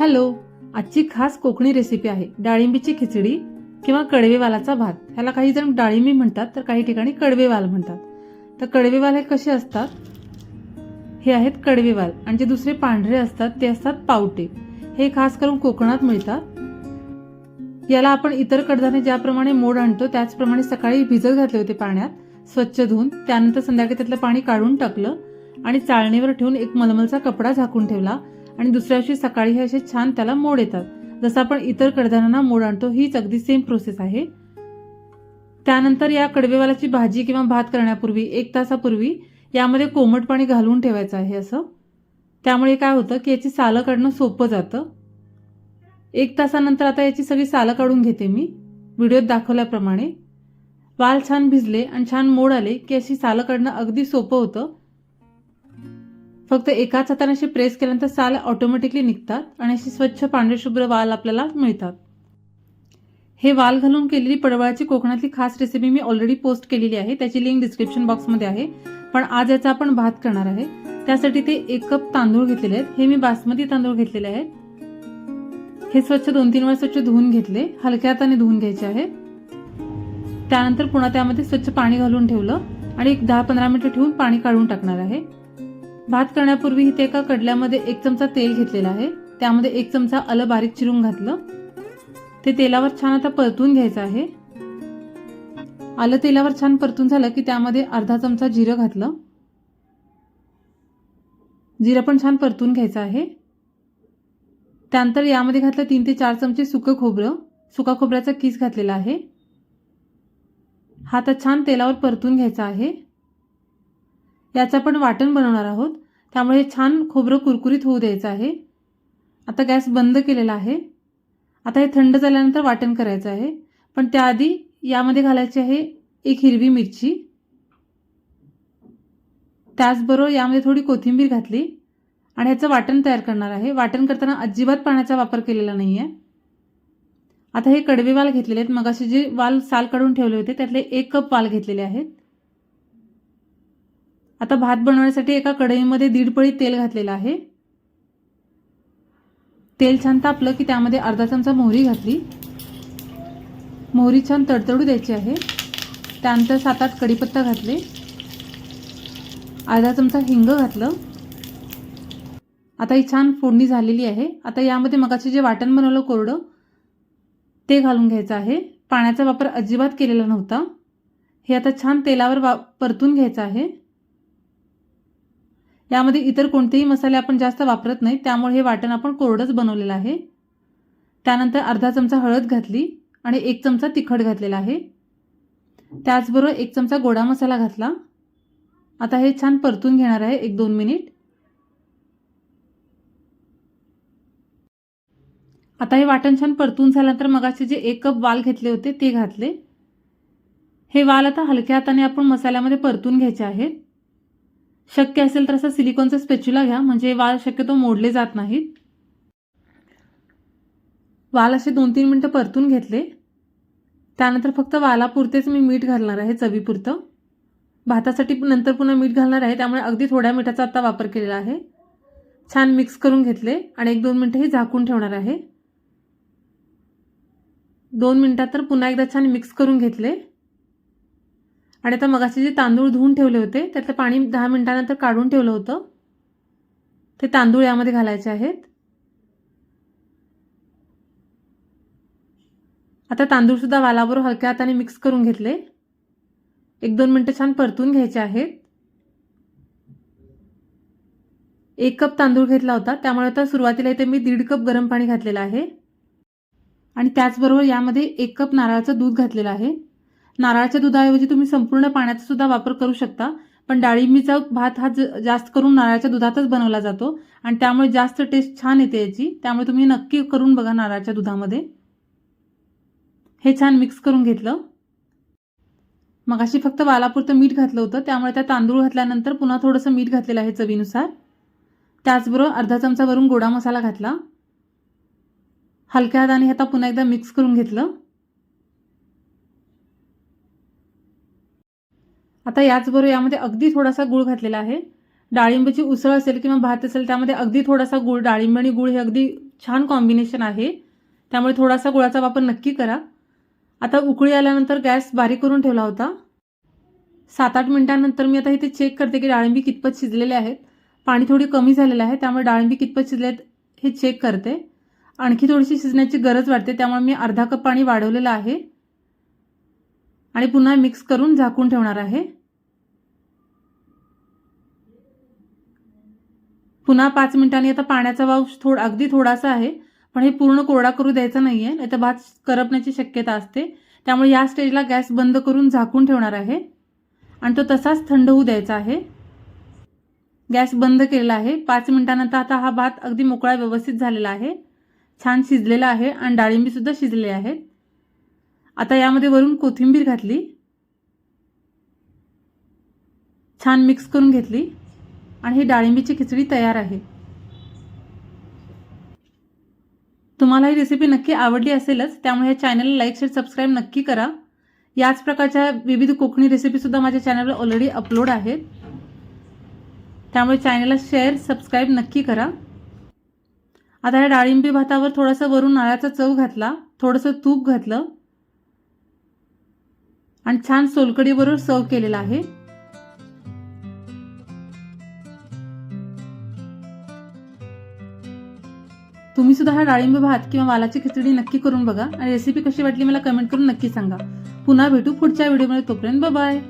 Hello आजची खास Konkani recipe आहे. डाळिंबीची खिचडी किंवा कडवेवालाचा भात. ह्याला काही जण डाळिंबी म्हणतात तर काही ठिकाणी कडवेवाल म्हणतात. तर कडवेवाल हे कसे असतात? हे आहेत कडवेवाल. आणि जे दुसरे पांढरे असतात ते असतात पावटे. हे खास करून कोकणात मिळतात. याला आपण इतर कडधान्य ज्याप्रमाणे मोड आणतो त्याचप्रमाणे सकाळी भिजत घातले होते पाण्यात. स्वच्छ धुवून त्यानंतर संध्याकाळी त्यातलं पाणी काढून टाकलं आणि चाळणीवर ठेवून एक मलमलचा कपडा झाकून ठेवला. आणि दुसऱ्या दिवशी सकाळी हे असे छान त्याला मोड येतात. जसं आपण इतर कडधान्यांना मोड आणतो हीच अगदी सेम प्रोसेस आहे. त्यानंतर या कडवेवालाची भाजी किंवा भात करण्यापूर्वी एक तासापूर्वी यामध्ये कोमट पाणी घालून ठेवायचं आहे असं. त्यामुळे काय होतं की याची सालं काढणं सोपं जातं. एक तासानंतर आता याची सगळी सालं काढून घेते मी व्हिडिओत दाखवल्याप्रमाणे. वाल छान भिजले आणि छान मोड आले की अशी सालं काढणं अगदी सोपं होतं. फक्त एकाच हाताने अशी प्रेस केल्यानंतर साल ऑटोमॅटिकली निघतात आणि अशी स्वच्छ पांढरेशुभ्र वाल आपल्याला मिळतात. हे वाल घालून केलेली पडवळाची कोकणातली खास रेसिपी मी ऑलरेडी पोस्ट केलेली आहे. त्याची लिंक डिस्क्रिप्शन बॉक्समध्ये आहे. पण आज याचा आपण भात करणार आहे. त्यासाठी ते एक कप तांदूळ घेतलेले आहेत. हे मी बासमती तांदूळ घेतलेले आहेत. हे स्वच्छ दोन तीन वेळा स्वच्छ धुवून घेतले. हलक्या हाताने धुवून घ्यायचे आहेत. त्यानंतर पुन्हा त्यामध्ये स्वच्छ पाणी घालून ठेवलं. आणि एक दहा पंधरा मिनिटं ठेवून पाणी काढून टाकणार आहे. भात करण्यापूर्वी इथे एका कडल्यामध्ये एक चमचा तेल घेतलेला आहे. त्यामध्ये एक चमचा आलं बारीक चिरून घातलं. ते तेलावर छान आता परतून घ्यायचं आहे. आलं तेलावर छान परतून झालं की त्यामध्ये अर्धा चमचा जिरं घातलं. जिरं पण छान परतून घ्यायचं आहे. त्यानंतर यामध्ये घातलं तीन ते चार चमचे सुकं खोबरं. सुका खोबऱ्याचा किस घातलेला आहे. हा आता छान तेलावर परतून घ्यायचा आहे. याचं आपण वाटण बनवणार आहोत. त्यामुळे हे छान खोबरं कुरकुरीत होऊ द्यायचं आहे. आता गॅस बंद केलेला आहे. आता हे थंड झाल्यानंतर वाटण करायचं आहे. पण त्याआधी यामध्ये घालायची आहे एक हिरवी मिरची. त्याचबरोबर यामध्ये थोडी कोथिंबीर घातली. आणि ह्याचं वाटण तयार करणार आहे. वाटण करताना अजिबात पाण्याचा वापर केलेला नाही आहे आता हे कडवे वाल घेतलेले आहेत. मग असे जे वाल साल काढून ठेवले होते त्यातले एक कप वाल घेतलेले आहेत. आता भात बनवण्यासाठी एका कढईमध्ये दीड पळी तेल घातलेलं आहे. तेल छान तापलं की त्यामध्ये अर्धा चमचा मोहरी घातली. मोहरी छान तडतडू द्यायची आहे. त्यानंतर सात आठ कढीपत्ता घातले. अर्धा चमचा हिंग घातलं. आता ही छान फोडणी झालेली आहे. आता यामध्ये मगाचे जे वाटण बनवलं कोरडं ते घालून घ्यायचं आहे. पाण्याचा वापर अजिबात केलेला नव्हता. हे आता छान तेलावर वा परतून घ्यायचं आहे. यामध्ये इतर कोणतेही मसाले आपण जास्त वापरत नाही त्यामुळे हे वाटण आपण कोरडंच बनवलेलं आहे. त्यानंतर अर्धा चमचा हळद घातली आणि एक चमचा तिखट घातलेला आहे. त्याचबरोबर एक चमचा गोडा मसाला घातला. आता हे छान परतून घेणार आहे एक दोन मिनिट. आता हे वाटण छान परतून झाल्यानंतर मगाचे जे एक कप वाल घेतले होते ते घातले. हे वाल आता हलक्या हाताने आपण मसाल्यामध्ये परतून घ्यायचे आहेत. शक्य असेल तर असा सिलिकॉनचा स्पेच्युला घ्या. म्हणजे वाल शक्यतो मोडले जात नाहीत. वाल असे दोन तीन मिनटं परतून घेतले. त्यानंतर फक्त वालापुरतेच मी मीठ घालणार आहे चवीपुरतं. भातासाठी नंतर पुन्हा मीठ घालणार आहे. त्यामुळे अगदी थोड्या मिठाचा आत्ता वापर केलेला आहे. छान मिक्स करून घेतले. आणि एक दोन मिनटं हे झाकून ठेवणार आहे. दोन मिनटात तर पुन्हा एकदा छान मिक्स करून घेतले. आणि आता मगाचे जे तांदूळ धुवून ठेवले होते त्यातलं पाणी दहा मिनिटानंतर काढून ठेवलं होतं. ते तांदूळ यामध्ये घालायचे आहेत. आता तांदूळसुद्धा वालाबरोबर हलक्या हाताने मिक्स करून घेतले. एक दोन मिनटं छान परतून घ्यायचे आहेत. एक कप तांदूळ घेतला होता त्यामुळे आता सुरुवातीला इथे मी दीड कप गरम पाणी घातलेलं आहे. आणि त्याचबरोबर यामध्ये एक कप नारळाचं दूध घातलेलं आहे. नारळाच्या दुधाऐवजी तुम्ही संपूर्ण पाण्याचा सुद्धा वापर करू शकता. पण डाळिंबीचा भात हा जास्त करून नारळाच्या दुधातच बनवला जातो. आणि त्यामुळे जास्त टेस्ट छान येते याची. त्यामुळे तुम्ही नक्की करून बघा नारळाच्या दुधामध्ये. हे छान मिक्स करून घेतलं. मगाशी फक्त वालापुरतं मीठ घातलं होतं. त्यामुळे त्या तांदूळ घातल्यानंतर पुन्हा थोडंसं मीठ घातलेलं आहे चवीनुसार. त्याचबरोबर अर्धा चमचा वरून गोडा मसाला घातला. हलक्या हाताने आता पुन्हा एकदा मिक्स करून घेतलं. आता याचबरोबर यामध्ये अगदी थोडासा गुळ घातलेला आहे. डाळिंबाची उसळ असेल किंवा भात असेल त्यामध्ये अगदी थोडासा गुळ डाळिंब आणि गुळ हे अगदी छान कॉम्बिनेशन आहे. त्यामुळे थोडासा गुळाचा वापर नक्की करा. आता उकळी आल्यानंतर गॅस बारीक करून ठेवला होता. सात आठ मिनिटांनंतर मी आता इथे चेक करते की डाळिंबी कितपत शिजलेले आहेत. पाणी थोडी कमी झालेलं आहे त्यामुळे डाळिंबी कितपत शिजले आहेत हे चेक करते. आणखी थोडीशी शिजण्याची गरज वाटते त्यामुळे मी अर्धा कप पाणी वाढवलेलं आहे. आणि पुन्हा मिक्स करून झाकून ठेवणार आहे. पुन्हा पाच मिनिटांनी आता पाण्याचा वाव थोड अगदी थोडासा आहे पण हे पूर्ण कोरडा करू द्यायचा नाहीये नाही भात करपण्याची शक्यता असते. त्यामुळे या स्टेजला गॅस बंद करून झाकून ठेवणार आहे. आणि तो तसाच थंड होऊ द्यायचा आहे. गॅस बंद केलेला आहे. पाच मिनिटानंतर आता हा भात अगदी मोकळा व्यवस्थित झालेला आहे. छान शिजलेला आहे आणि डाळिंबीसुद्धा शिजले आहेत. आता यामध्ये वरून कोथिंबीर घातली. छान मिक्स करून घेतली. आणि ही डाळिंबीची खिचडी तयार आहे. तुम्हाला ही रेसिपी नक्की आवडली असेलच त्यामुळे या चॅनलला लाईक शेअर सबस्क्राईब नक्की करा. याच प्रकारच्या विविध कोकणी रेसिपी सुद्धा माझ्या चॅनलवर ऑलरेडी अपलोड आहेत. त्यामुळे चॅनलला शेअर सबस्क्राईब नक्की करा. आता या डाळिंबी भातावर थोडंसं वरून नाळ्याचा चव घातला. थोडंसं तूप घातलं. आणि छान सोलकडीबरोबर सर्व केलेला आहे. तुम्ही सुद्धा हा डाळिंब भात किंवा वालाची खिचडी नक्की करून बघा आणि रेसिपी कशी वाटली मला कमेंट करून नक्की सांगा. पुन्हा भेटू पुढच्या व्हिडिओमध्ये तोपर्यंत बाय